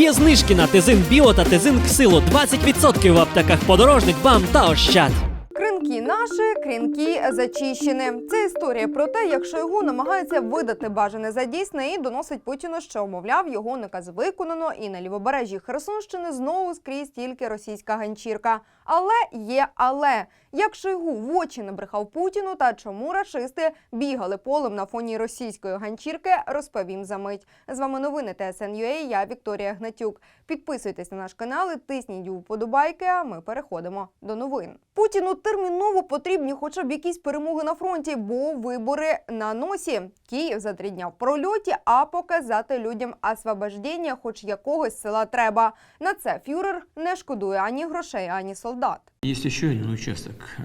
Є знижки на Тезин Біо та Тезин Ксило 20% в аптеках подорожник, бам та ощад. Кринки наші, кринки зачищені. Це історія про те, як Шойгу намагається видати бажане за дійсне і доносить Путіну, що мовляв його наказ виконано, і на лівобережжі Херсонщини знову скрізь тільки російська ганчірка. Але є але. Як Шойгу в очі набрехав Путіну та чому рашисти бігали полем на фоні російської ганчірки, розповім за мить. З вами новини ТСН.UA, я Вікторія Гнатюк. Підписуйтесь на наш канал і тисніть вподобайки, а ми переходимо до новин. Путіну терміново потрібні хоча б якісь перемоги на фронті, бо вибори на носі. Київ за три дня в прольоті, а показати людям освобождення хоч якогось села треба. На це фюрер не шкодує ані грошей, ані солдат. Есть еще один участок, э,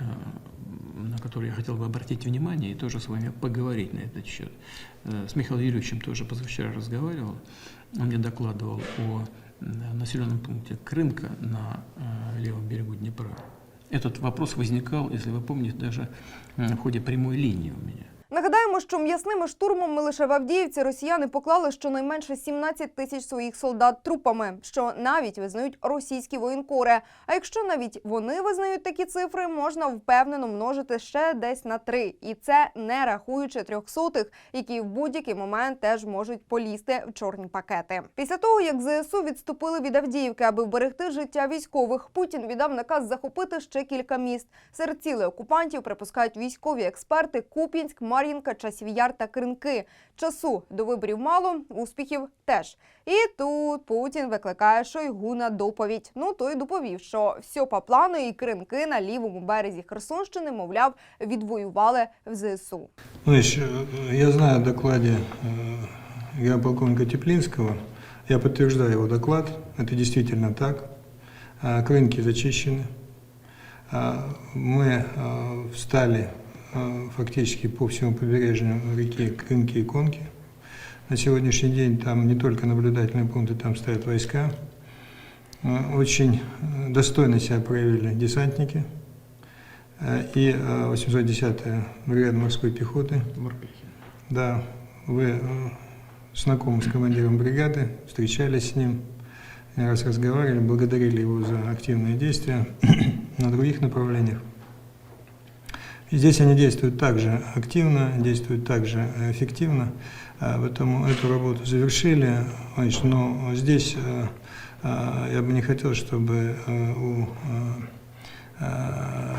на который я хотел бы обратить внимание и тоже с вами поговорить на этот счет. Э, С Михаилом Юрьевичем тоже позавчера разговаривал. Он мне докладывал о м, населенном пункте Крынка на э, левом берегу Днепра. Этот вопрос возникал, если вы помните, даже в ходе прямой линии у меня. Нагадаємо, що м'ясними штурмами лише в Авдіївці росіяни поклали щонайменше 17 тисяч своїх солдат трупами, що навіть визнають російські воєнкори. А якщо навіть вони визнають такі цифри, можна впевнено множити ще десь на три. І це не рахуючи трьохсотих, які в будь-який момент теж можуть полізти в чорні пакети. Після того, як ЗСУ відступили від Авдіївки, аби вберегти життя військових, Путін віддав наказ захопити ще кілька міст. Серед цілей окупантів припускають військові експерти Куп'янськ, Мар'їнка, Часів Яр та Кринки. Часу до виборів мало, успіхів теж. І тут Путін викликає Шойгу на доповідь. Ну той доповів, що все по плану і кринки на лівому березі Херсонщини, мовляв, відвоювали в ЗСУ. Значит, э, я знаю о докладе э, генерал-полковника Теплинского. Я подтверждаю его доклад. Это действительно так. А, Крынки зачищены. А, Мы э, встали э, фактически по всему побережью реки Крынки и Конки. На сегодняшний день там не только наблюдательные пункты, там стоят войска. Э, Очень э, достойно себя проявили десантники. Э, И э, 810-я бригада морской пехоты. Да, вы э, знакомы с командиром бригады, встречались с ним, не раз разговаривали, благодарили его за активные действия на других направлениях. Здесь они действуют также активно, действуют также эффективно, А, поэтому эту работу завершили. Но здесь э, э, я бы не хотел, чтобы э, у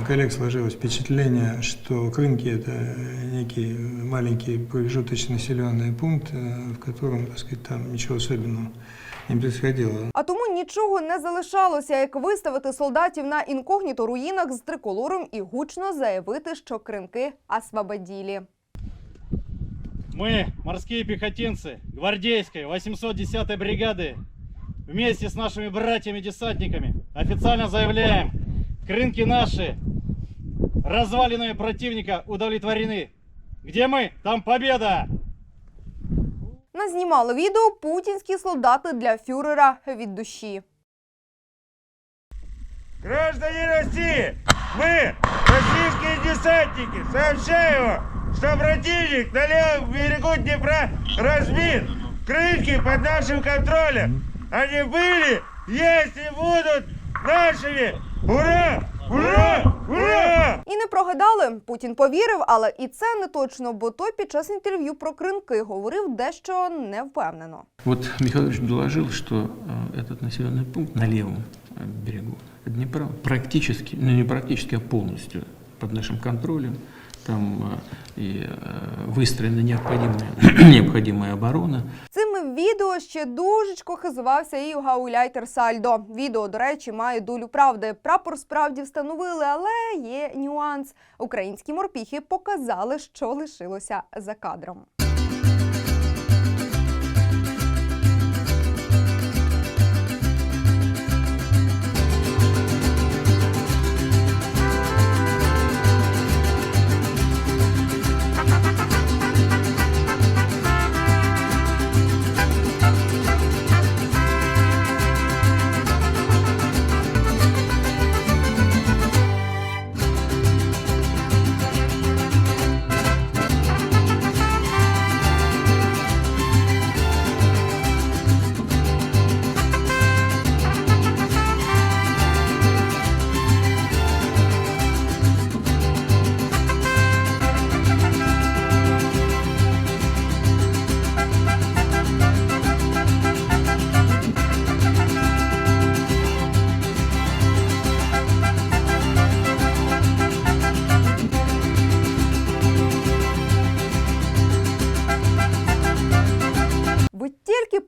коллег сложилось впечатление, что Крынки – это некий маленький промежуточный населенный пункт, в котором, так сказать, там ничего особенного не происходило. А тому нічого не залишалося, як виставити солдатів на інкогніто руїнах з триколором і гучно заявити, що кринки освободілі. Мы, морские пехотинцы гвардейской 810-й бригады, вместе с нашими братьями-десантниками официально заявляем, крынки наши, развалины противника удовлетворены. Где мы, там победа! Назнімали відео путінські солдати для фюрера від душі. Граждане России, мы, российские десантники, сообщаем вам, что противник на левом берегу Днепра разбит. Крынки под нашим контролем. Они были, есть и будут нашими. Ура! Ура! Ура! І не прогадали. Путін повірив, але і це не точно, бо той під час інтерв'ю про кринки говорив дещо невпевнено. Вот Михаил Ильич доложил, что э, этот населенный пункт на левом э, берегу Днепра практически, ну не практически, а полностью под нашим контролем. Там э, и э, выстроена необходимая, необходимая оборона. Відео ще дужечко хизувався і гауляйтер Сальдо. Відео, до речі, має долю правди. Прапор справді встановили, але є нюанс. Українські морпіхи показали, що лишилося за кадром.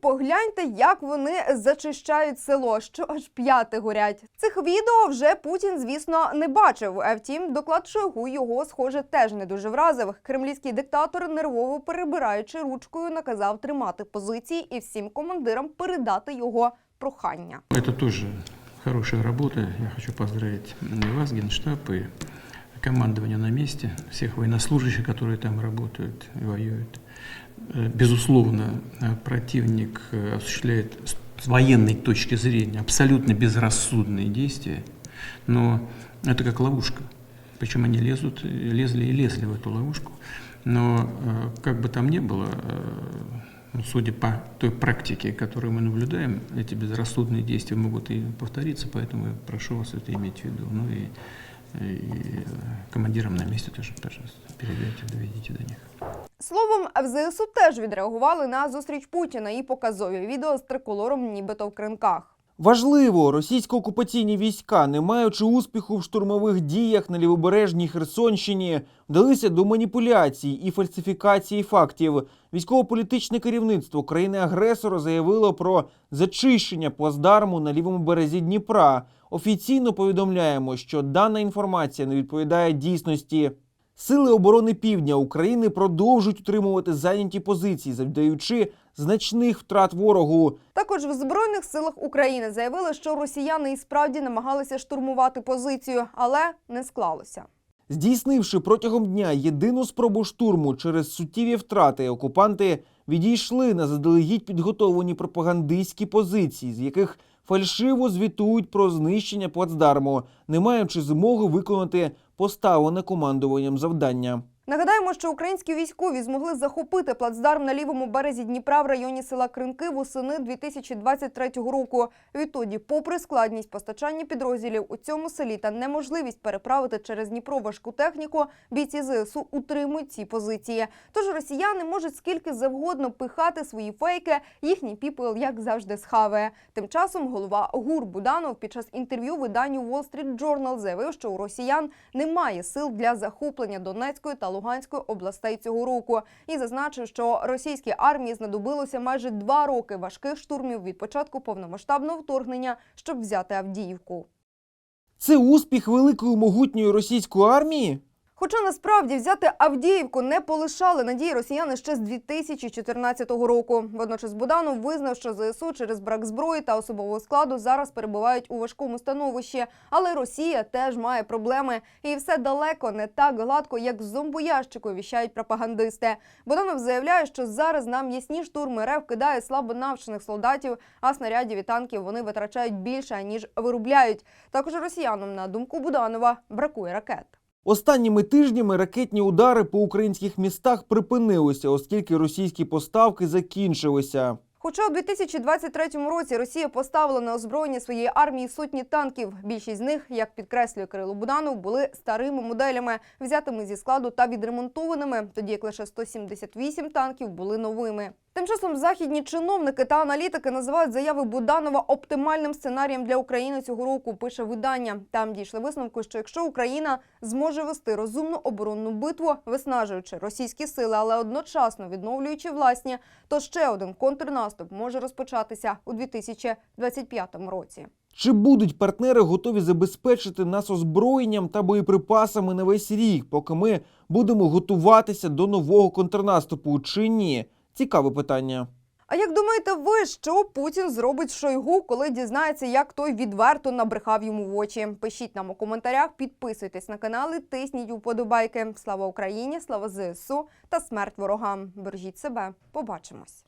Погляньте, як вони зачищають село, що аж п'яти горять. Цих відео вже Путін, звісно, не бачив. А втім, доклад Шойгу його, схоже, теж не дуже вразив. Кремлівський диктатор, нервово перебираючи ручкою, наказав тримати позиції і всім командирам передати його прохання. Это тоже хорошая работа. Я хочу поздравить вас, Генштаб, и командование на месте, всех военнослужащих, которые там работают и воюют. Э, Безусловно, э, противник э, осуществляет с военной точки зрения абсолютно безрассудные действия, но это как ловушка. Причем они лезут, лезли и лезли в эту ловушку. Но как бы там ни было, ну, судя по той практике, которую мы наблюдаем, эти безрассудные действия могут и повториться, поэтому я прошу вас это иметь в виду. Ну и, и командирам на месте тоже, пожалуйста, передайте, доведите до них. Словом, в ЗСУ теж відреагували на зустріч Путіна і показові відео з триколором, нібито в кринках. Важливо, російсько-окупаційні війська, не маючи успіху в штурмових діях на лівобережній Херсонщині, вдалися до маніпуляцій і фальсифікації фактів. Військово-політичне керівництво країни-агресора заявило про зачищення плацдарму на лівому березі Дніпра. Офіційно повідомляємо, що дана інформація не відповідає дійсності. Сили оборони Півдня України продовжують утримувати зайняті позиції, завдаючи значних втрат ворогу. Також в Збройних силах України заявили, що росіяни і справді намагалися штурмувати позицію, але не склалося. Здійснивши протягом дня єдину спробу штурму через суттєві втрати, окупанти відійшли на заздалегідь підготовлені пропагандистські позиції, з яких фальшиво звітують про знищення плацдарму, не маючи змоги виконати поставлене командуванням завдання. Нагадаємо, що українські військові змогли захопити плацдарм на лівому березі Дніпра в районі села Кринки восени 2023 року. Відтоді, попри складність постачання підрозділів у цьому селі та неможливість переправити через Дніпро важку техніку, бійці ЗСУ утримують ці позиції. Тож росіяни можуть скільки завгодно пихати свої фейки. Їхній піпл, як завжди, схаває. Тим часом голова ГУР Буданов під час інтерв'ю виданню Wall Street Journal заявив, що у росіян немає сил для захоплення Донецької та Луганської областей цього року, і зазначив, що російській армії знадобилося майже два роки важких штурмів від початку повномасштабного вторгнення, щоб взяти Авдіївку. Це успіх великої могутньої російської армії? Хоча насправді взяти Авдіївку не полишали надії росіяни ще з 2014 року. Водночас Буданов визнав, що ЗСУ через брак зброї та особового складу зараз перебувають у важкому становищі. Але Росія теж має проблеми, і все далеко не так гладко, як в зомбоящику віщають пропагандисти. Буданов заявляє, що зараз на м'ясні штурми РФ кидає слабо навчених солдатів, а снарядів і танків вони витрачають більше ніж виробляють. Також росіянам, на думку Буданова, бракує ракет. Останніми тижнями ракетні удари по українських містах припинилися, оскільки російські поставки закінчилися. Хоча у 2023 році Росія поставила на озброєння своєї армії сотні танків. Більшість з них, як підкреслює Кирило Буданов, були старими моделями, взятими зі складу та відремонтованими, тоді як лише 178 танків були новими. Тим часом західні чиновники та аналітики називають заяви Буданова оптимальним сценарієм для України цього року. Пише видання. Там дійшли висновку, що якщо Україна зможе вести розумну оборонну битву, виснажуючи російські сили, але одночасно відновлюючи власні, то ще один контрнаступ може розпочатися у 2025 році. Чи будуть партнери готові забезпечити нас озброєнням та боєприпасами на весь рік, поки ми будемо готуватися до нового контрнаступу, чи ні? Цікаве питання. А як думаєте ви, що Путін зробить Шойгу, коли дізнається, як той відверто набрехав йому в очі? Пишіть нам у коментарях, підписуйтесь на канали, тисніть уподобайки. Слава Україні, слава ЗСУ та смерть ворогам. Бережіть себе. Побачимось.